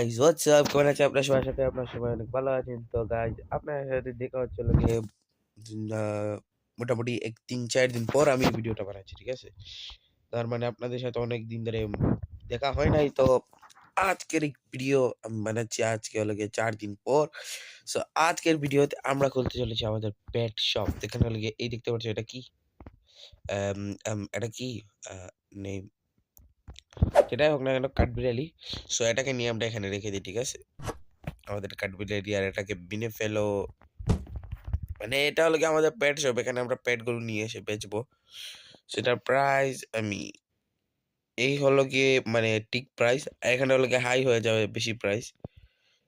ইয়ো guys what's up কেমন আছে আপনার সবার সাথে আপনার সবাই অনেক ভালো আছেন তো গাইজ আপনার সাথে দেখা হচ্ছে লোকে মোটামুটি এক তিন চার দিন পর আমি ভিডিওটা বানাচ্ছি ঠিক আছে তার মানে আপনাদের সাথে অনেক দিন ধরে দেখা হয় নাই তো আজকের এই ভিডিও আমি বানাচ্ছি আজকে হলো গিয়ে চার দিন পর সো আজকের ভিডিওতে আমরা খুলতে চলেছি আমাদের পেট শপ এখানে হলো গিয়ে এই দেখতে পাচ্ছ এটা কি এটা কি নেই যেটাই হোক না কেন কাঠবিড়ালি সো এটাকে নিয়ে আমরা এখানে রেখে দিই, ঠিক আছে? আমাদের কাঠবিড়ালি আর এটাকে বিনে ফেলো। মানে এটা হলো কি আমাদের পেট শপ এখানে আমরা পেটগুলো নিয়ে এসে বেচবো। সেটার প্রাইস আমি এই হলো গিয়ে মানে ঠিক প্রাইস এখানে হলো গিয়ে হাই হয়ে যাবে বেশি প্রাইস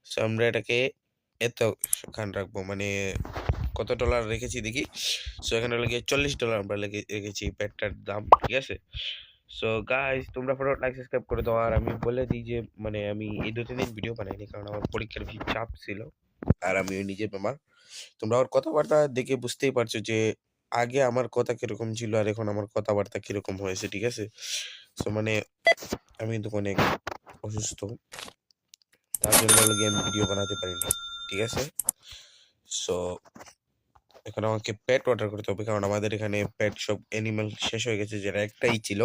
সো আমরা এটাকে এত খান রাখব মানে কত ডলার রেখেছি দেখি? সো এখানে হলো গিয়ে চল্লিশ ডলার আমরা রেখেছি পেটটার দাম, ঠিক আছে? সো গাইস তোমরা ফটো লাইক সাবস্ক্রাইব করে দাও। আর আমি বলে দিই যে মানে আমি এই দু তিন দিন ভিডিও বানাইনি, কারণ আমার পরীক্ষার বেশি চাপ ছিল। আর আমি নিজে বেমার তোমরা আমার কথাবার্তা দেখে বুঝতেই পারছ যে, আগে আমার কথা কীরকম ছিল আর এখন আমার কথাবার্তা কীরকম হয়েছে, ঠিক আছে? সো মানে আমি কিন্তু অনেক অসুস্থ। তার জন্য আমি ভিডিও বানাতে পারিনি, ঠিক আছে? সো এখন আমাকে পেট অর্ডার করতে হবে, কারণ আমাদের এখানে পেট সব অ্যানিমাল শেষ হয়ে গেছে, যেটা একটাই ছিল।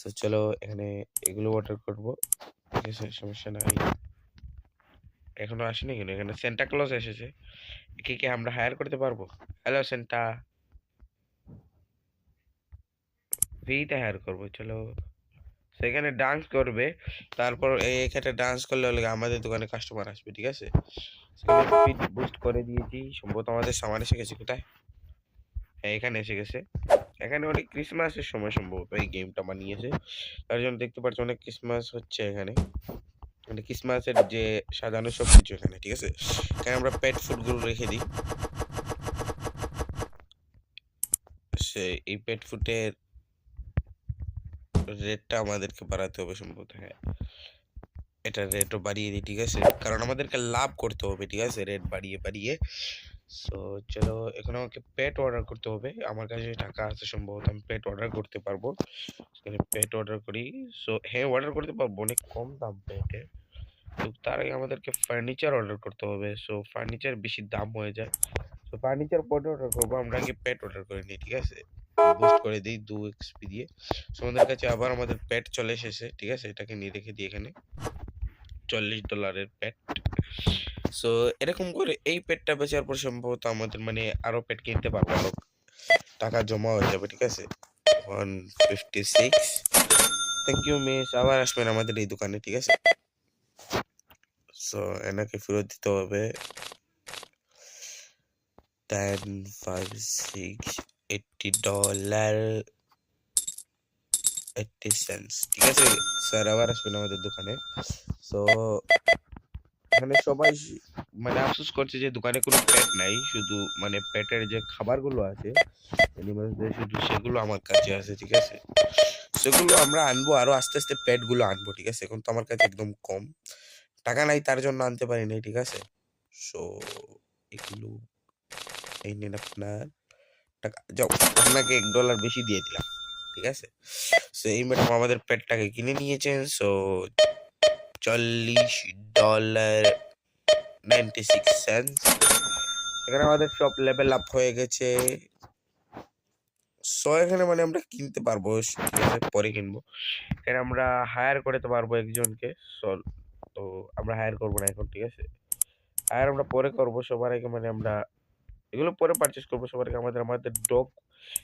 তো চলো এখানে এগুলো অর্ডার করব। সমস্যা নাই। এখনও আসেনি কেন? এখানে সেন্টা ক্লজ এসেছে। একে কি আমরা হায়ার করতে পারব? হ্যালো সেন্টা ফ্রিতে হায়ার করব, চলো। সেখানে ডান্স করবে, তারপর এখানে ডান্স করলে আমাদের দোকানে কাস্টমার আসবে, ঠিক আছে? স্পিড বুস্ট করে দিয়েছি। সম্ভবত আমাদের সামান এসে গেছে। কোথায়? হ্যাঁ এখানে এসে গেছে। এখানে অনেক ক্রিসমাসের সময় সম্ভবত এই গেমটা বানিয়েছে। তার জন্য দেখতে অনেক ক্রিসমাস হচ্ছে এখানে। মানে ক্রিসমাসের যে সাজানো সব কিছু এখানে, ঠিক আছে? এখানে আমরা পেট ফুডগুলো রেখে দিই। সে, এই পেট ফুডের রেটটা আমাদেরকে বাড়াতে হবে সম্ভবত হ্যাঁ। এটা রেটও বাড়িয়ে দিই, ঠিক আছে? কারণ আমাদেরকে লাভ করতে হবে, ঠিক আছে? রেট বাড়িয়ে বাড়িয়ে। সো চলো, এখন আমাকে পেট অর্ডার করতে হবে। আমার কাছে টাকা আছে, সম্ভবত আমি পেট অর্ডার করতে পারব। সেখানে পেট অর্ডার করি। সো হ্যাঁ অর্ডার করতে পারব, অনেক কম দাম পেটের তো তার আগে আমাদেরকে ফার্নিচার অর্ডার করতে হবে। সো ফার্নিচার বেশি দাম হয়ে যায়। তো ফার্নিচার পরে অর্ডার করব, আমরা আগে পেট অর্ডার করে নিই, ঠিক আছে? বুস্ট করে দিই, দু এক্সপি দিয়ে। সো আমাদের কাছে আবার আমাদের পেট চলে এসেছে, ঠিক আছে? এটাকে নিয়ে রেখে দিই এখানে। চল্লিশ ডলারের পেট সো এরকম করে এই পেটটা বেচার পর সম্ভবত আমাদের মানে আরও পেট কিনতে পারব টাকা জমা হয়ে যাবে, ঠিক আছে? One fifty six thank you miss আবার আসবেন আমাদের এই দোকানে, ঠিক আছে? সো এনাকে ফেরত দিতে হবে। Ten five six eighty dollar eighty cents ঠিক আছে? স্যার আবার আসবেন আমাদের দোকানে। সো এখানে সবাই মানে আফসোস করছে যে দোকানে কোনো পেট নাই। শুধু মানে পেটের যে খাবারগুলো আছে অ্যানিমালসদের শুধু সেগুলো আমার কাছে আছে, ঠিক আছে? সেগুলো আমরা আনব, আরও আস্তে আস্তে পেটগুলো আনব, ঠিক আছে? এখন তো আমার কাছে একদম কম। টাকা নাই, তার জন্য আনতে পারি নাই, ঠিক আছে? সো এগুলো, এই নিন আপনার। টাকা, যাও, আপনাকে এক ডলার বেশি দিয়ে দিলাম। ঠিক আছে? সো এই ম্যাডাম আমাদের পেটটাকে কিনে নিয়েছেন সো চল্লিশ ডলার নাইনটি সিক্স সেন্স এখানে আমাদের সব লেভেল আপ হয়ে গেছে। সো এখানে মানে আমরা কিনতে পারব পরে কিনবো। এখানে আমরা হায়ার করতে পারব একজনকে সো তো আমরা হায়ার করব না এখন, ঠিক আছে? হায়ার আমরা পরে করব, সবার আগে মানে আমরা এগুলো পরে পারচেস করব, সবার আগে আমাদের আমাদের ডগ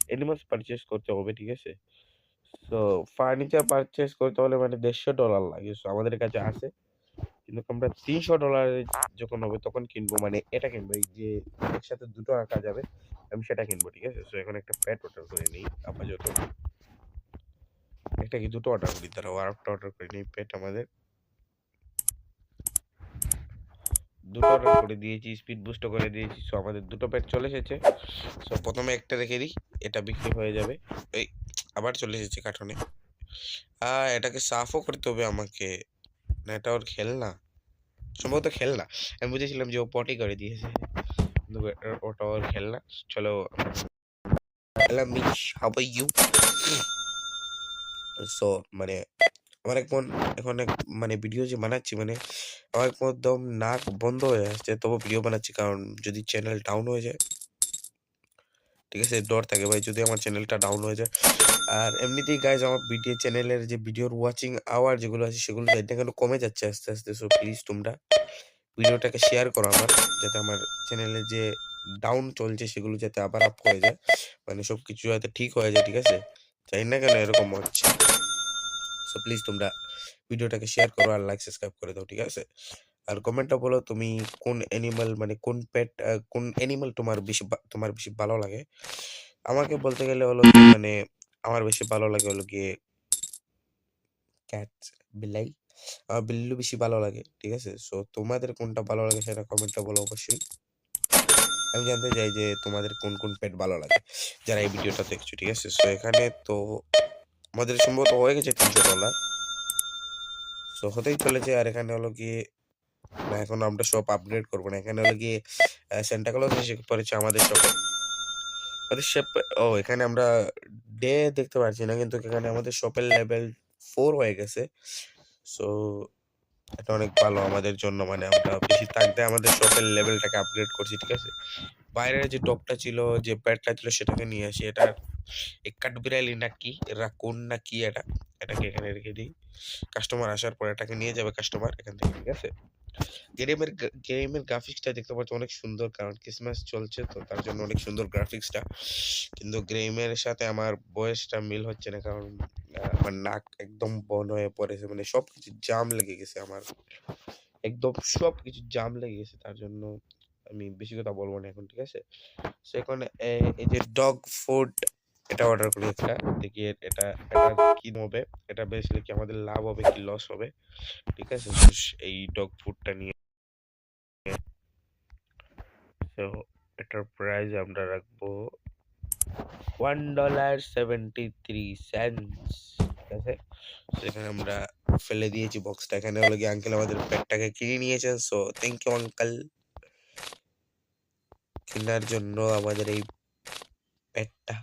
এনিমালস পারচেস করতে হবে, ঠিক আছে? তো ফার্নিচার পারচেস করতে হলে মানে দেড়শো ডলার লাগে। সো আমাদের কাছে আছে। কিন্তু আমরা তিনশো ডলারের যখন হবে তখন কিনবো। মানে এটা কিনবো, এই যে একসাথে দুটো আঁকা যাবে, আমি সেটা কিনবো, ঠিক আছে? সো এখন একটা প্যাট অর্ডার করে নিই, আপাতত। একটা কি দুটো অর্ডার করি? তারা আর একটা অর্ডার করে নিই পেট আমাদের। দুটো অর্ডার করে দিয়েছি স্পিড বুস্ট করে দিয়েছি সো আমাদের দুটো প্যাট চলে এসেছে। সো প্রথমে একটা রেখে দিই, এটা বিক্রি হয়ে যাবে। এই, আবার চলে এসেছে কার্টনে আহ, এটাকে সাফও করতে হবে আমাকে। না, এটা ওর খেলনা। সম্ভবত খেলনা। আমি বুঝেছিলাম যে ও পটি করে দিয়েছে। ওটা ওর খেলনা। চলো মিস আর ইউ। সো মানে আমার এক এখন এখন এক মানে ভিডিও যে বানাচ্ছি মানে আমার এক একদম নাক বন্ধ হয়ে আসছে তবু ভিডিও বানাচ্ছি, কারণ যদি চ্যানেল ডাউন হয়ে যায়, ঠিক আছে, ডর থাকে ভাই, যদি আমার চ্যানেলটা ডাউন হয়ে যায়। আর এমনিতেই গাইজ আমার ভিডিও চ্যানেলের যে ভিডিওর ওয়াচিং আওয়ার যেগুলো আছে, সেগুলো এটা কেন কমে যাচ্ছে আস্তে আস্তে? সো প্লিজ তোমরা ভিডিওটাকে শেয়ার করো আমার, যাতে আমার চ্যানেলে যে ডাউন চলছে, সেগুলো যাতে আবার আপ হয়ে যায়। মানে সব কিছু যাতে ঠিক হয়ে যায়, ঠিক আছে? জানি না কেন এরকম হচ্ছে। সো প্লিজ তোমরা ভিডিওটাকে শেয়ার করো আর লাইক সাবস্ক্রাইব করে দাও, ঠিক আছে? আর কমেন্টটা বলো তুমি কোন অ্যানিমাল মানে কোন পেট কোন অ্যানিমাল তোমার বেশি তোমার বেশি ভালো লাগে? আমাকে বলতে গেলে হলো মানে আমার বেশি ভালো লাগে হলো গিয়ে ক্যাট বিলাই আমার বিল্লু বেশি ভালো লাগে, ঠিক আছে? সো তোমাদের কোনটা ভালো লাগে সেটা কমেন্টটা বলো অবশ্যই। আমি জানতে চাই যে তোমাদের কোন কোন পেট ভালো লাগে যারা এই ভিডিওটা দেখছ, ঠিক আছে? সো এখানে তো আমাদের সম্ভবত হয়ে গেছে তিনশো ডলার সো হতেই চলেছে, আর এখানে হলো গিয়ে এখন আমরা সব আপগ্রেড করব না। এখানে হলো গিয়ে সেন্টা ক্লজ এসে পড়েছে আমাদের শপ ও, এখানে আমরা ডে দেখতে পাচ্ছি না, কিন্তু এখানে আমাদের শপের লেভেল ফোর হয়ে গেছে। সো এটা অনেক ভালো আমাদের জন্য মানে আমরা বেশি থাকতে আমাদের শপের লেভেলটাকে আপগ্রেড করছি, ঠিক আছে? বাইরের যে টপটা ছিল, যে প্যাডটা ছিল, সেটাকে নিয়ে আসি। এটা কাঠবিড়ালি না কি? এরা কোন না কি এটা? এটাকে এখানে রেখে দিই। কাস্টমার আসার পর এটাকে নিয়ে যাবে কাস্টমার এখান থেকে, ঠিক আছে? গেমের গেমের গ্রাফিক্সটা দেখতে পাচ্ছ, অনেক সুন্দর, কারণ ক্রিসমাস চলছে তো, তার জন্য অনেক সুন্দর গ্রাফিক্সটা কিন্তু গেমের সাথে আমার বয়সটা মিল হচ্ছে না, কারণ আমার নাক একদম বন হয়ে পড়েছে মানে সব কিছু জাম লেগে গেছে আমার। একদম সব কিছু জাম লেগে গেছে, তার জন্য আমি বেশি কথা বলব না এখন, ঠিক আছে? সো এখন এই যে ডগ ফুড এটা অর্ডার করি একটা দেখি এটা এটা কি হবে? এটা বেসিক্যালি কি আমাদের লাভ হবে কি লস হবে? ঠিক আছে? এই ডগ ফুডটা নিয়ে। তো এটার প্রাইস আমরা রাখব one dollar seventy three cents ঠিক আছে? এখানে আমরা ফেলে দিয়েছি বক্সটা এখানে হলো গিয়ে আঙ্কেল আমাদের পেটটাকে কিনে নিয়েছেন। সো থ্যাংক ইউ আঙ্কেল কেনার জন্য আমাদের এই পেটটা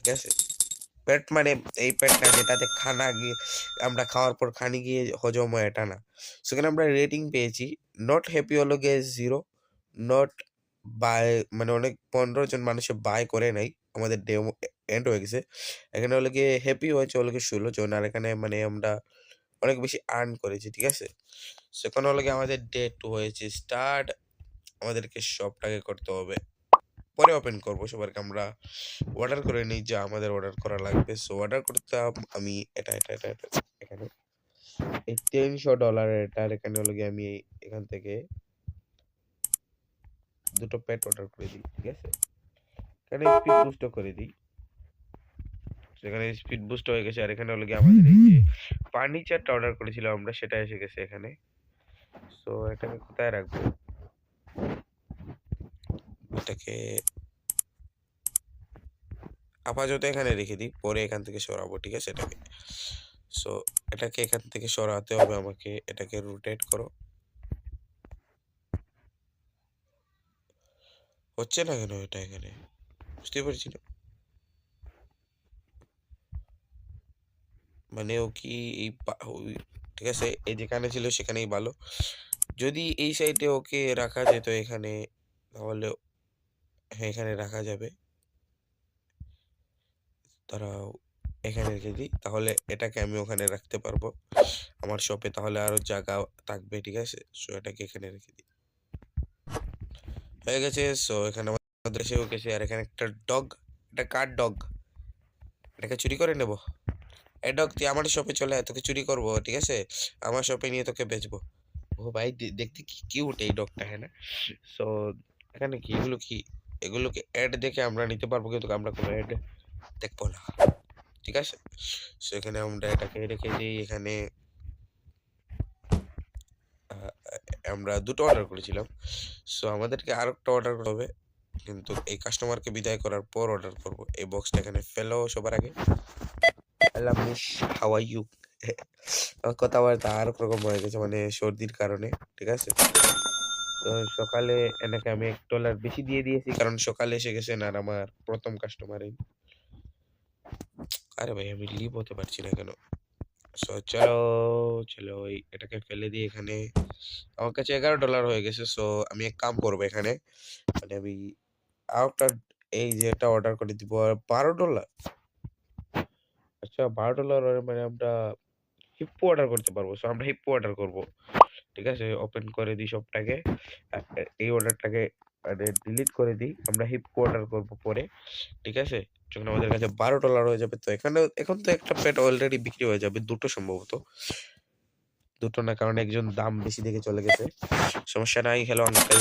ঠিক আছে? পেট মানে এই পেটটা যেটাতে খানা গিয়ে আমরা খাওয়ার পর খানি গিয়ে হজম হয়, এটা না। সেখানে আমরা রেটিং পেয়েছি নট হ্যাপি হলো গিয়ে জিরো নট বাই মানে অনেক পনেরো জন মানুষে বাই করে নাই, আমাদের ডেমো এন্ড হয়ে গেছে। এখানে হলো গিয়ে হ্যাপি হয়েছে হলো গিয়ে ষোলো জন, আর এখানে মানে আমরা অনেক বেশি আর্ন করেছি, ঠিক আছে? সেখানে হলো গিয়ে আমাদের ডে টু হয়েছে স্টার্ট আমাদেরকে সবটাকে করতে হবে। পরে ওপেন করব। সবারকে আমরা অর্ডার করে নিই যা আমাদের অর্ডার করা লাগবে। সো অর্ডার করতে আমি এটা এটা এটা এটা, এখানে। এই তিনশো ডলারের এটার এখানে হলো আমি এখান থেকে দুটো প্যাট অর্ডার করে দিই, ঠিক আছে? এখানে স্পিড বুস্ট করে দিই। সেখানে স্পিড বুস্ট হয়ে গেছে, আর এখানে হলো আমাদের এই যে ফার্নিচারটা অর্ডার করেছিলাম আমরা, সেটা এসে গেছে এখানে। সো এটাকে কোথায় রাখব? এটাকে আপাতত এখানে রেখে দিই, পরে এখান থেকে সরাবো, ঠিক আছে এটাকে। সো এটাকে এখান থেকে সরাতে হবে আমাকে, এটাকে রোটেট করো। হচ্ছে না কেন এটা এখানে? বুঝতে পারছি না। মানে ও কি এই ঠিক আছে, এই যেখানে ছিল সেখানেই ভালো। যদি এই সাইডে ওকে রাখা যেত এখানে, তাহলে এখানে রাখা যাবে। তারাও এখানে রেখে দিই। তাহলে এটাকে আমি ওখানে রাখতে পারব। আমার শপে তাহলে আরও জায়গা থাকবে, ঠিক আছে? সো এটাকে এখানে রেখে দিই। হয়ে গেছে। সো এখানে আমাদের এসেও গেছে। আর এখানে একটা ডগ এটা কার ডগ এটাকে চুরি করে নেব? এই ডগ তুই আমার শপে চলে আয়, তোকে চুরি করব, ঠিক আছে? আমার শপে নিয়ে তোকে বেচবো। ও ভাই দেখতে কি কিউট এই ডগটা হ্যাঁ না? সো এখানে কি? এগুলো কি? এগুলোকে অ্যাড দেখে আমরা নিতে পারব, কিন্তু আমরা কোনো অ্যাড দেখব না। ঠিক আছে? সো এখানে আমরা এটাকে রেখে দিই। এখানে আমরা দুটো অর্ডার করেছিলাম। সো আমাদেরকে আর একটা অর্ডার করতে হবে, কিন্তু এই কাস্টমারকে বিদায় করার পর অর্ডার করব। এই বক্সটা এখানে ফেলো সবার আগে। কথাবার্তা আর রকম হয়ে গেছে মানে সর্দির কারণে। ঠিক আছে? তো সকালে এনাকে আমি এক ডলার বেশি দিয়ে দিয়েছি, কারণ সকালে এসে গেছেন আর আমার প্রথম কাস্টমার আরে ভাই, আমি লিভ হতে পারছি না কেন? সো চলো চলো এটাকে ফেলে দিয়ে এখানে। আমার কাছে এগারো ডলার হয়ে গেছে সো আমি এক কাম করব এখানে। মানে আমি আউটার এই যে এটা অর্ডার করে দিব বারো ডলার আচ্ছা বারো ডলার মানে আমরা হিপ্পো অর্ডার করতে পারব সো আমরা হিপ্পো অর্ডার করব। ঠিক আছে? ওপেন করে দিই সবটাকে। এই অর্ডারটাকে মানে ডিলিট করে দিই। আমরা হিপ্পো অর্ডার করব পরে, ঠিক আছে? যখন আমাদের কাছে বারো ডলার হয়ে যাবে, তো এখানে এখন তো একটা পেট অলরেডি বিক্রি হয়ে যাবে, দুটো সম্ভবত। দুটো না, কারণ একজন দাম বেশি দেখে চলে গেছে। সমস্যা নাই হ্যালো আঙ্কেল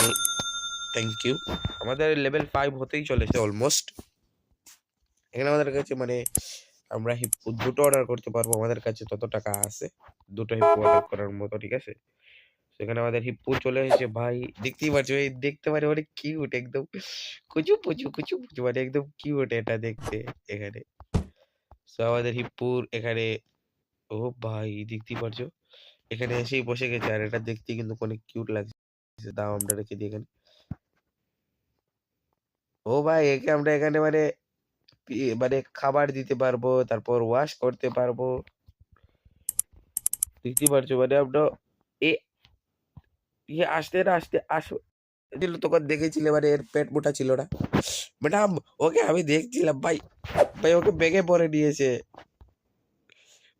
থ্যাংক ইউ আমাদের লেভেল ফাইভ হতেই চলেছে অলমোস্ট এখানে আমাদের কাছে মানে আমরা হিপ্পো দুটো অর্ডার করতে পারব, আমাদের কাছে তত টাকা আছে। দুটো হিপ্পো অর্ডার করার মতো, ঠিক আছে? সেখানে আমাদের হিপ্পো চলে এসেছে, ভাই। দেখতেই পাচ্ছ, এই দেখতে পারে অনেক কিউট একদম। কুচু, পুচু কুচু, পুচু মানে একদম কিউট এটা দেখতে এখানে। তো আমাদের হিপ্পুর এখানে, ও ভাই, দেখতেই পারছ এখানে এসেই বসে গেছে, আর এটা দেখতে কিন্তু অনেক কিউট লাগছে। দাও, আমরা রেখে দিই এখানে। ও ভাই, একে আমরা এখানে মানে মানে খাবার দিতে পারব, তারপর ওয়াশ করতে পারব। দেখতেই পারছ মানে আমরা ইয়ে আসতে না আসতে আসো ছিল তখন দেখেছিলে মানে এর পেট মোটা ছিল না। ম্যাডাম, ওকে আমি দেখছিলাম, ভাই। ভাই, ওকে বেগে পরে নিয়েছে।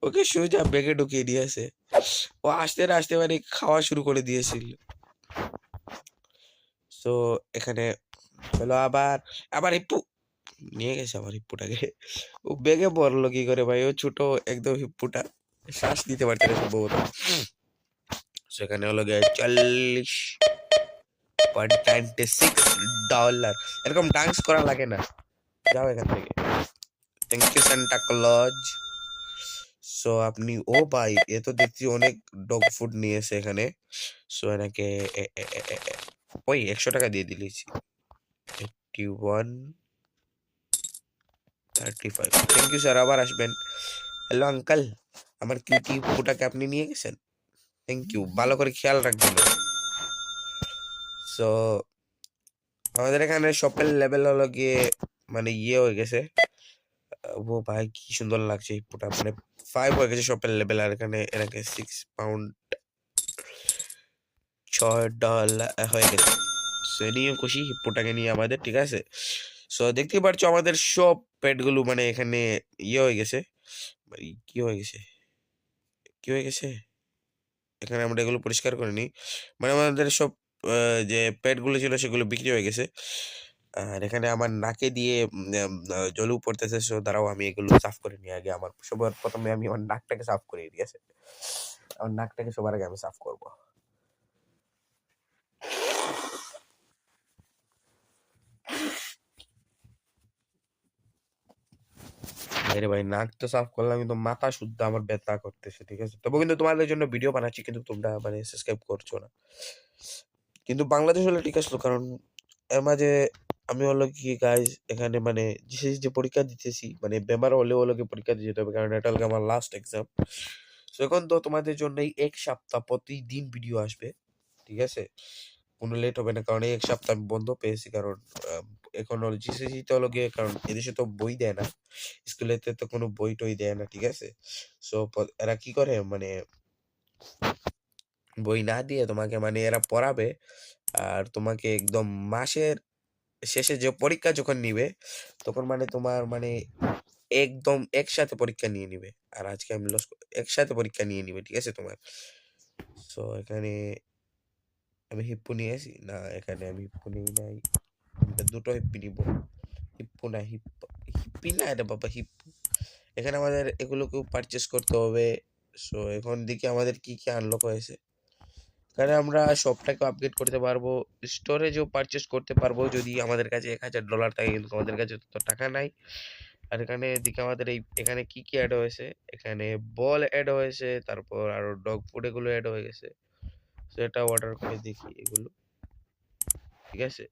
ওকে সোজা বেগে ঢুকিয়ে নিয়েছে ও আসতে না আসতে মানে খাওয়া শুরু করে দিয়েছিল। তো এখানে হলো আবার আবার হিপ্পু নিয়ে গেছে আবার হিপ্পুটাকে ও বেগে পড়ল কি করে ভাই? ও ছোট, একদম হিপ্পুটা। শ্বাস দিতে পারছে না সম্ভবত। সেখানে হলো গিয়ে চল্লিশ সিক্স ডলার এরকম ডান্স করা লাগে না। যাও এখান থেকে। Thank you Santa Claus so আপনি, ও ভাই, এ তো দেখছি অনেক ডগ ফুড নিয়েছে এখানে। সো এনাকে ওই একশো টাকা দিয়ে দিলেছি। Eighty one thirty five thank you sir আবার আসবেন। হ্যালো আঙ্কাল আমার কিউটি ফুটাকে আপনি নিয়ে গেছেন? থ্যাংক ইউ ভালো করে খেয়াল রাখবেন। সো আমাদের এখানে শপের লেভেল হলো গিয়ে মানে ইয়ে হয়ে গেছে। ও ভাই, কি সুন্দর লাগছে এই ফুটা মানে ফাইভ হয়ে গেছে শপের লেভেল আর এখানে এনাকে সিক্স পাউন্ড ছয় ডলার হয়ে গেছে। সো নিয়ে খুশি হিপ্পোটাকে নিয়ে আমাদের, ঠিক আছে? সো দেখতে পাচ্ছ আমাদের সব পেটগুলো মানে এখানে ইয়ে হয়ে গেছে। মানে কি হয়ে গেছে? কি হয়ে গেছে? এখানে আমরা এগুলো পরিষ্কার করে নিই। মানে আমাদের সব যে প্যাডগুলো ছিল সেগুলো বিক্রি হয়ে গেছে। আর এখানে আমার নাকে দিয়ে জলু পড়তেছে সো দাঁড়াও আমি এগুলো সাফ করে নিই আগে আমার সবার প্রথমে আমি আমার নাকটাকে সাফ করে দিয়েছে আমার নাকটাকে সবার আগে আমি সাফ করব। আরে ভাই নাক তো সাফ করলাম, কিন্তু মাথা শুদ্ধ আমার ব্যথা করতেছে, ঠিক আছে? তবে কিন্তু তোমাদের জন্য ভিডিও বানাচ্ছি, কিন্তু তোমরা মানে সাবস্ক্রাইব করছ না। কিন্তু বাংলাদেশ হলে ঠিক আসলো কারণ এর মাঝে আমি হলো কি গাইজ এখানে মানে যে যে পরীক্ষা দিতেছি মানে বেমার হলে হলো কি পরীক্ষা দিয়ে যেতে হবে, কারণ এটা হলো আমার লাস্ট এক্সাম তো এখন তো তোমাদের জন্য এই এক সপ্তাহ প্রতিদিন ভিডিও আসবে, ঠিক আছে? কোনো লেট হবে না, কারণ এই এক সপ্তাহ আমি বন্ধ পেয়েছি, কারণ এখন হলো জিসিসি তো হলো গিয়ে, কারণ এদেশে তো বই দেয় না স্কুলেতে তো কোনো বই টই দেয় না, ঠিক আছে? সো এরা কি করে মানে বই না দিয়ে তোমাকে মানে এরা পড়াবে, আর তোমাকে একদম মাসের শেষে যে পরীক্ষা যখন নিবে, তখন মানে তোমার মানে একদম একসাথে পরীক্ষা নিয়ে নিবে, আর আজকে আমি লস, একসাথে পরীক্ষা নিয়ে নিবে, ঠিক আছে তোমার? সো এখানে আমি হিপ্পু নিয়ে আসি? না, এখানে আমি হিপ্পু নিয়ে নাই। দুটো হিপ্পি নিব হিপ্পু না হিপ্পু হিপ্পি না এটা বাবা হিপ্পু এখানে আমাদের এগুলোকেও পারচেস করতে হবে। সো এখন দিকে আমাদের কি কি আনলক হয়েছে। এখানে আমরা সবটাকে আপগ্রেড করতে পারব। স্টোরেজও পারচেস করতে পারব। যদি আমাদের কাছে এক হাজার ডলার থাকে, কিন্তু আমাদের কাছে তো টাকা নাই। আর এখানে দিকে আমাদের এই, এখানে কি কি অ্যাড হয়েছে? এখানে বল অ্যাড হয়েছে, তারপর আরও ডগ ফুড এগুলো অ্যাড হয়ে গেছে। সেটা অর্ডার করে দেখি এগুলো। ঠিক আছে?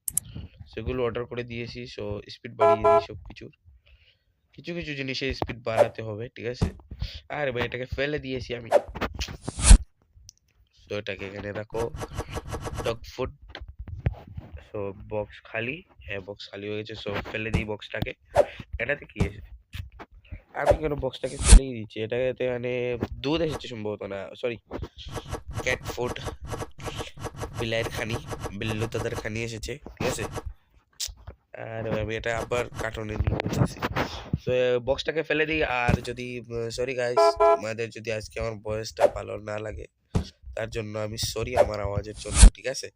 সেগুলো অর্ডার করে দিয়েছি সো স্পিড বাড়িয়ে দিই সব কিছুর কিছু কিছু জিনিসের স্পিড বাড়াতে হবে, ঠিক আছে? আরে ভাই, এটাকে ফেলে দিয়েছি আমি। সো এটাকে এখানে রাখো। ডগ ফুড সো বক্স খালি। হ্যাঁ বক্স খালি হয়ে গেছে সো ফেলে দিই বক্সটাকে এটাতে কি আছে? আমি কেন বক্সটাকে ফেলেই দিচ্ছি? এটাতে মানে দুধ এসেছে সম্ভবত না সরি ক্যাট ফুড বিলাইয়ের খানি, বিল্লু তাদের খানি এসেছে, ঠিক আছে? আর আমি এটা আবার কার্টুনে নিয়ে তো বক্সটাকে ফেলে দিই, আর যদি সরি গাইস তোমাদের যদি আজকে আমার বয়সটা ভালো না লাগে, তার জন্য আমি সরি আমার আওয়াজের জন্য, ঠিক আছে?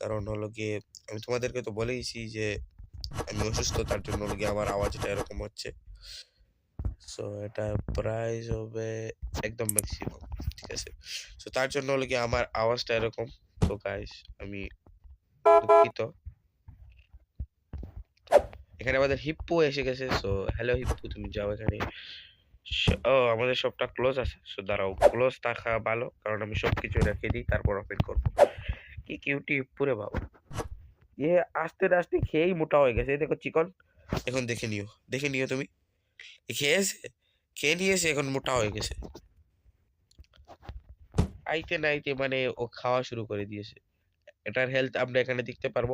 কারণ হলো গিয়ে, আমি তোমাদেরকে তো বলেইছি যে, আমি অসুস্থ, তার জন্য হলো গিয়ে আমার আওয়াজটা এরকম হচ্ছে। সো এটা প্রাইস হবে একদম ম্যাক্সিমাম ঠিক আছে? সো তার জন্য হলো গিয়ে আমার আওয়াজটা এরকম। তো গাইস আমি দুঃখিত। এখানে আমাদের হিপ্পু এসে গেছে সো হ্যালো হিপ্পু, তুমি যাও এখানে। ও, আমাদের সবটা ক্লোজ আছে সো দাঁড়াও ক্লোজ থাকা ভালো, কারণ আমি সব কিছু রেখে দিই, তারপর ওপেন করব। কি কিউটি হিপ্পু রে বাবা। এ আস্তে আস্তে খেয়েই মোটা হয়ে গেছে দেখো চিকন। এখন দেখে নিও দেখে নিও তুমি। খেয়েছে? খেয়ে নিয়েছে, এখন মোটা হয়ে গেছে। আইতে নাইতে মানে ও খাওয়া শুরু করে দিয়েছে। এটার হেলথ আমরা এখানে দেখতে পারব।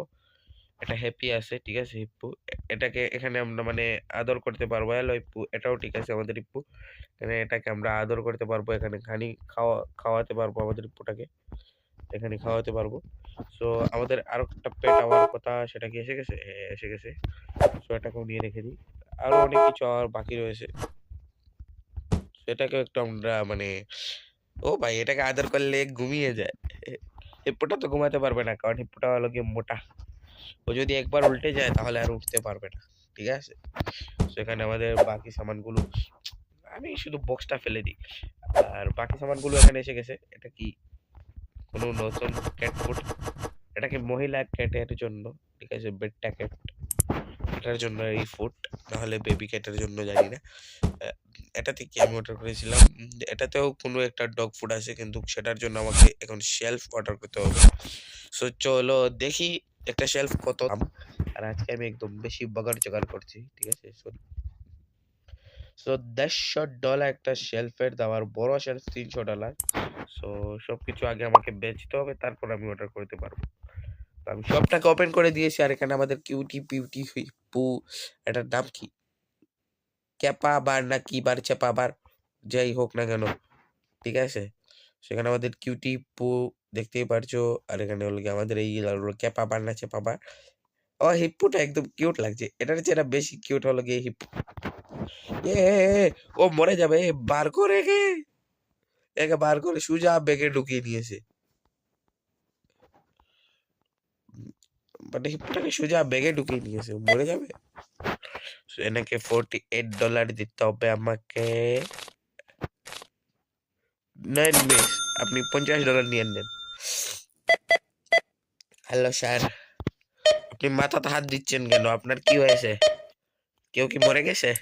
এটা হ্যাপি আছে ঠিক আছে হিপ্পু এটাকে এখানে আমরা মানে আদর করতে পারব। হ্যালো হিপ্পু এটাও ঠিক আছে আমাদের হিপ্পু এখানে এটাকে আমরা আদর করতে পারব এখানে খানি খাওয়া খাওয়াতে পারব আমাদের হিপ্পুটাকে এখানে খাওয়াতে পারব। সো আমাদের আরও একটা পেট হওয়ার কথা সেটা কি এসে গেছে? হ্যাঁ এসে গেছে। সো এটাকেও নিয়ে রেখে দিই। আরও অনেক কিছু আর বাকি রয়েছে। সেটাকেও একটু আমরা মানে ও ভাই এটাকে আদর করলে ঘুমিয়ে যায়। হিপ্পোটা তো ঘুমাতে পারবে না কারণ হিপ্পোটা হলো গিয়ে মোটা। ও যদি একবার উল্টে যায়, তাহলে আর উঠতে পারবে না। ঠিক আছে? সেখানে আমাদের বাকি সামানগুলো, আমি শুধু বক্সটা ফেলে দিই। আর বাকি সামানগুলো এখানে এসে গেছে। এটা কি? কোনো নতুন ক্যাট ফুড এটাকে মহিলা ক্যাটের জন্য? ঠিক আছে বেডটা ক্যাট এটার জন্য এই ফুড নাহলে বেবি ক্যাটের জন্য জানি না। এটাতে কি আমি অর্ডার করেছিলাম? এটাতেও কোনো একটা ডগ ফুড আছে, কিন্তু সেটার জন্য আমাকে এখন শেলফ অর্ডার করতে হবে। সো চলো দেখি একটা শেলফ কত? আর আজকে আমি একদম বেশি বাগার জোগাড় করছি, ঠিক আছে? সরি সো দেড়শো ডলার একটা শেলফের দাম, আর বড় শেলফ তিনশো ডলার সো সব কিছু আগে আমাকে বেচতে হবে, তারপর আমি অর্ডার করতে পারব। আমি সবটাকে ওপেন করে দিয়েছি, আর এখানে আমাদের কিউটি পিউটি পু এটার নাম কি? ক্যাপা বার না কি বার চেপা বার যাই হোক না কেন, ঠিক আছে? সেখানে আমাদের কিউটি পু দেখতেই পারছ। আর এখানে হলো গিয়ে আমাদের এই ক্যাপা বার না চেপা ও, হিপ্পুটা একদম কিউট লাগছে। এটার চেয়ে বেশি কিউট হলো গিয়ে হিপ্পু এ ও মরে যাবে। বার করে গে। একে বার করে সুজা বেগে ঢুকিয়ে নিয়েছে। মানে হিপ্পুটাকে সোজা ব্যাগে ঢুকিয়ে নিয়েছে। মরে যাবে? এনাকে ফোরটি এইট ডলার দিতে হবে আমাকে। নেন মিস আপনি পঞ্চাশ ডলার নিয়ে নেন। হ্যালো স্যার আপনি মাথাতে হাত দিচ্ছেন কেন? আপনার কি হয়েছে? কেউ কি মরে গেছে?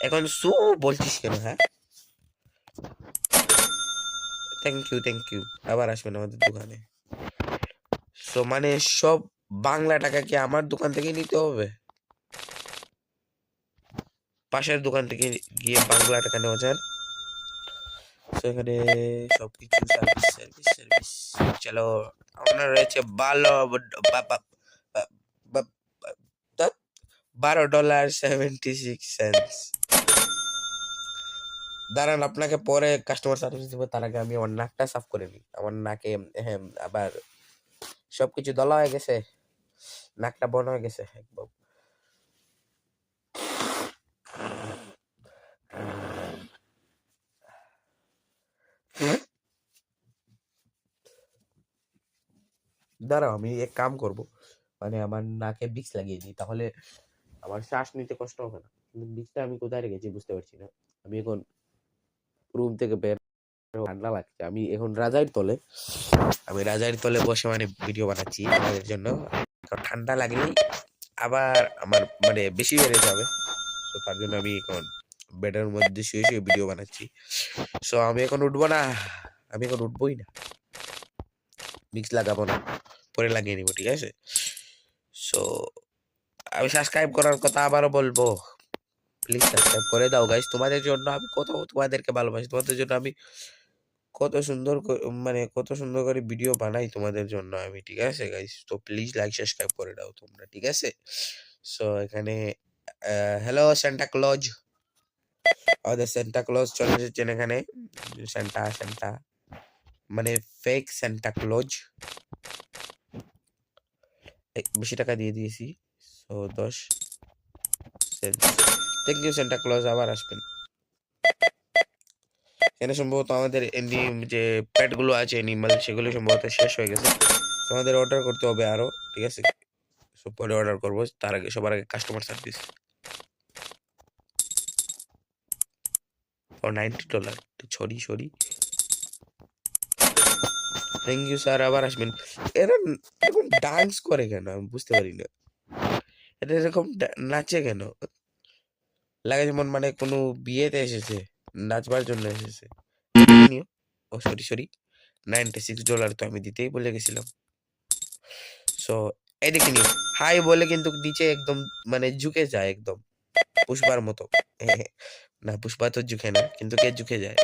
এখন সু বলছিস কেন হ্যাঁ? থ্যাংক ইউ থ্যাংক ইউ আবার আসবেন আমাদের দোকানে। সো মানে সব বাংলা টাকা কি আমার দোকান থেকে নিতে হবে? পাশের দোকান থেকে গিয়ে বাংলা টাকা নেওয়া যায়? তো এখানে সবকিছু সার্ভিস সার্ভিস সার্ভিস চলো আপনার রয়েছে ভালো বারো ডলার সেভেন্টি সিক্স সেন্টস দাঁড়ান, আপনাকে পরে কাস্টমার সার্ভিস দেবো, তার আগে আমি আমার নাকটা সাফ করে নিই। আমার নাকে হ্যাঁ আবার সবকিছু দলা হয়ে গেছে, নাকটা বন হয়ে গেছে, একদম। দাঁড়াও, আমি এক কাম করব। মানে আমার নাকে বিক্স লাগিয়ে দিই, তাহলে আমার শ্বাস নিতে কষ্ট হবে না। কিন্তু বিক্সটা আমি কোথায় রেখেছি বুঝতে পারছি না। আমি এখন রুম থেকে বের ঠান্ডা লাগছে। আমি এখন রাজাইর তলে, আমি রাজাইর তলে বসে মানে ভিডিও বানাচ্ছি আপনাদের জন্য। ঠান্ডা লাগলেই আবার আমার মানে বেশি বেড়ে যাবে। তো তার জন্য আমি এখন বেডের মধ্যে শুয়ে শুয়ে ভিডিও বানাচ্ছি। সো আমি এখন উঠবো না, আমি এখন উঠবোই না। মিক্স লাগাবো না। পরে লাগিয়ে নিব ঠিক আছে? সো আমি সাবস্ক্রাইব করার কথা আবারও বলব। প্লিজ সাবস্ক্রাইব করে দাও গাইস তোমাদের জন্য আমি কত তোমাদেরকে ভালোবাসি, তোমাদের জন্য আমি কত সুন্দর মানে কত সুন্দর করে ভিডিও বানাই তোমাদের জন্য আমি, ঠিক আছে গাইস তো প্লিজ লাইক সাবস্ক্রাইব করে দাও তোমরা, ঠিক আছে? সো এখানে হ্যালো সান্টা ক্লজ আমাদের সেন্টা ক্লজ চলে এসেছেন এখানে। সেন্টা সেন্টা মানে ফেক সেন্টা ক্লজ বেশি টাকা দিয়ে দিয়েছি। সো দশ থ্যাংক ইউ সেন্টা ক্লজ আবার আসবেন। এখানে সম্ভবত আমাদের এমনি যে প্যাটগুলো আছে অ্যানিমাল সেগুলো সম্ভবত শেষ হয়ে গেছে। তো আমাদের অর্ডার করতে হবে আরও, ঠিক আছে? সব পরে অর্ডার করব, তার আগে, সবার আগে customer service O ninety dollar sorry sorry thank you sir আবার আসবেন। এরা এরকম ডান্স করে কেন? আমি বুঝতে পারি না। এটা এরকম নাচে কেন? লাগে যেমন মানে কোনো বিয়েতে এসেছে, নাচবার জন্য এসেছে। ও sorry sorry ninety six dollar তো আমি দিতেই বলে গেছিলাম। সো এদিকে নিও। হাই বলে কিন্তু নিচে একদম মানে ঝুঁকে যায় একদম। পুষ্পার মতো। না পুষ্পা তো ঝুঁকে না, কিন্তু কে ঝুঁকে যায়?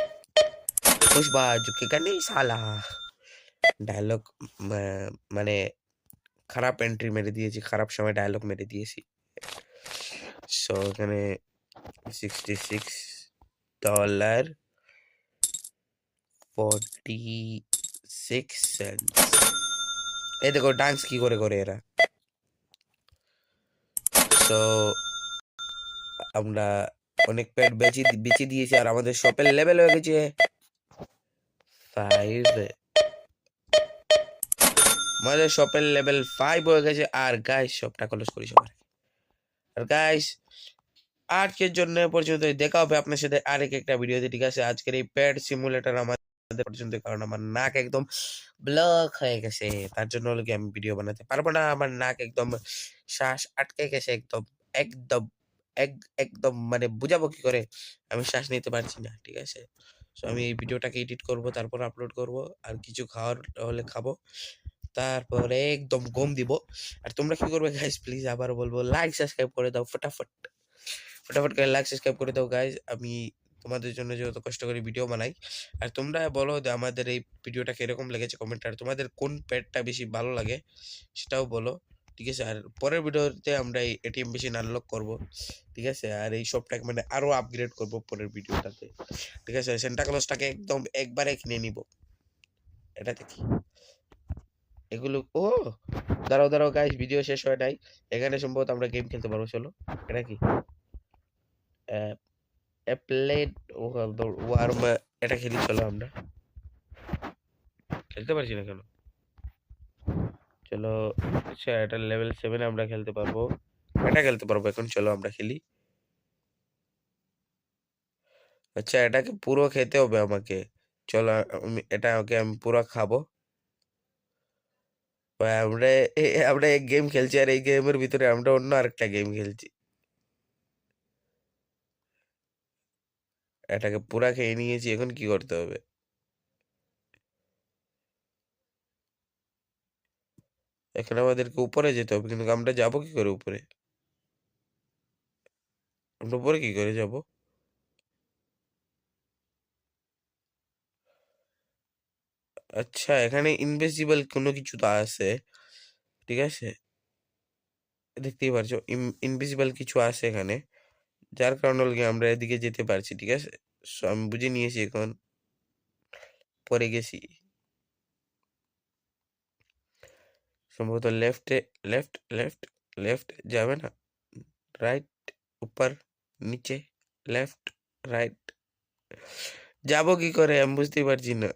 পুষ্পা ঝুঁকেগা নেই সালা ডায়লগ মানে খারাপ এন্ট্রি মেরে দিয়েছি, খারাপ সময় ডায়লগ মেরে দিয়েছি। সো এখানে sixty six dollar forty six এই দেখো ডান্স কি করে করে এরা? সো আমরা অনেক প্যাড বেচে বেচে দিয়েছি আর আমাদের শপের লেভেল হয়ে গেছে। ফাইভ আমাদের শপের লেভেল ফাইভ হয়ে গেছে। আর গাইস শপটা ক্লোজ করি সবার আর গাইস আজকের জন্য পর্যন্ত দেখা হবে আপনার সাথে আরেক একটা ভিডিওতে ঠিক আছে? আজকের এই প্যাড সিমুলেটর আমাদের পর্যন্ত, কারণ আমার নাক একদম ব্লক হয়ে গেছে। তার জন্য হলো কি, আমি ভিডিও বানাতে পারব না। আমার নাক একদম শ্বাস আটকে গেছে একদম একদম, এক, একদম মানে বুঝাবো কি করে? আমি শ্বাস নিতে পারছি না, ঠিক আছে? সো আমি এই ভিডিওটাকে এডিট করব, তারপর আপলোড করব। আর কিছু খাওয়ার হলে খাব। তারপরে একদম গম দিব। আর তোমরা কি করবে গাইস প্লিজ আবার বলব লাইক সাবস্ক্রাইব করে দাও, ফটাফট। ফটাফট করে লাইক সাবস্ক্রাইব করে দাও গাইস আমি তোমাদের জন্য যেহেতু কষ্ট করে ভিডিও বানাই। আর তোমরা বলো যে আমাদের এই ভিডিওটা কীরকম লেগেছে কমেন্ট আর তোমাদের কোন প্যাডটা বেশি ভালো লাগে সেটাও বলো, ঠিক আছে? আর পরের ভিডিওতে আমরা এই এটিএম মেশিন আনলক করব, ঠিক আছে? আর এই সবটাকে মানে আরও আপগ্রেড করব পরের ভিডিওটাতে ঠিক আছে? সেন্টা ক্লজটাকে একদম একবারে কিনে নিব। এটা দেখি। এগুলো, ও, দাঁড়াও দাঁড়াও গাইস ভিডিও শেষ হয় নাই। এখানে সম্ভবত আমরা গেম খেলতে পারব, চলো। এটা কি? প্লেট এটা খেলি, চলো আমরা। খেলতে পারছি না কেন? চলো আচ্ছা এটা লেভেল সেভেনে আমরা খেলতে পারব। এটা খেলতে পারব এখন, চলো আমরা খেলি। আচ্ছা এটাকে পুরো খেতে হবে আমাকে। চলো এটা ওকে আমি পুরো খাব। আমরা আমরা এক গেম খেলছি আর এই গেমের ভিতরে আমরা অন্য আরেকটা গেম খেলছি। এটাকে পুরা খেয়ে নিয়েছি, এখন কি করতে হবে? এখন আমাদেরকে উপরে যেতে হবে, কিন্তু আমরা যাব কি করে উপরে? আমরা উপরে কি করে যাব? আচ্ছা এখানে ইনভিজিবল কোনো কিছু তো আছে, ঠিক আছে? দেখতেই পারছ ইনভিজিবল কিছু আছে এখানে, যার কারণে আমরা এদিকে যেতে পারছি, ঠিক আছে? সো আমি বুঝে নিয়েছি এখন, পরে গেছি। সম্ভবত লেফটে লেফট লেফট লেফট যাবে না রাইট উপর নিচে লেফট রাইট যাব কি করে আমি বুঝতেই পারছি না।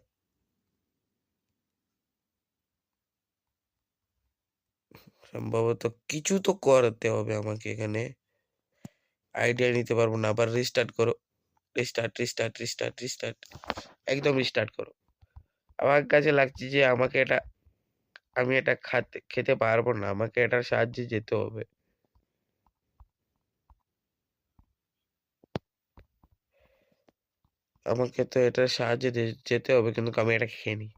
সম্ভবত কিছু তো করতে হবে আমাকে এখানে। আইডিয়া নিতে পারব না, আবার রিস্টার্ট করো। রিস্টার্ট রিস্টার্ট রিস্টার্ট রিস্টার্ট একদম রিস্টার্ট করো। আমার কাছে লাগছে যে আমাকে এটা, আমি এটা খাতে, খেতে পারব না, আমাকে এটার সাহায্যে যেতে হবে। আমাকে তো এটার সাহায্যে যেতে হবে, কিন্তু আমি এটা খেয়ে নিই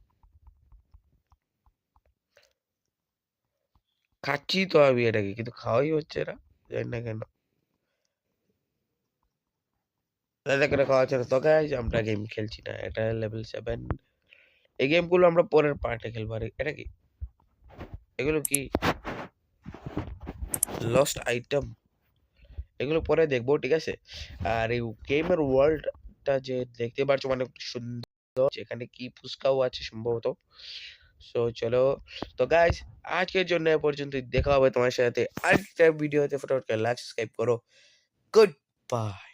খাচ্ছি তো আমি এটাকে, কিন্তু খাওয়াই হচ্ছে না, জানি না কেন। তাদের খাওয়া হচ্ছে না? তো আমরা গেম খেলছি না, এটা লেভেল সেভেন এই গেমগুলো আমরা পরের পার্টে খেলব, আর এটা কি? এগুলো কি? লস্ট আইটেম এগুলো পরে দেখব, ঠিক আছে? আর এই গেমের ওয়ার্ল্ডটা যে দেখতে পারছ মানে সুন্দর, যেখানে কি ফুচকাও আছে সম্ভবত। সো চলো তো গাইস আজকের জন্য এ পর্যন্ত দেখা হবে তোমার সাথে আরেকটা ভিডিওতে ফটোফট লাইক সাবস্ক্রাইব করো গুড বাই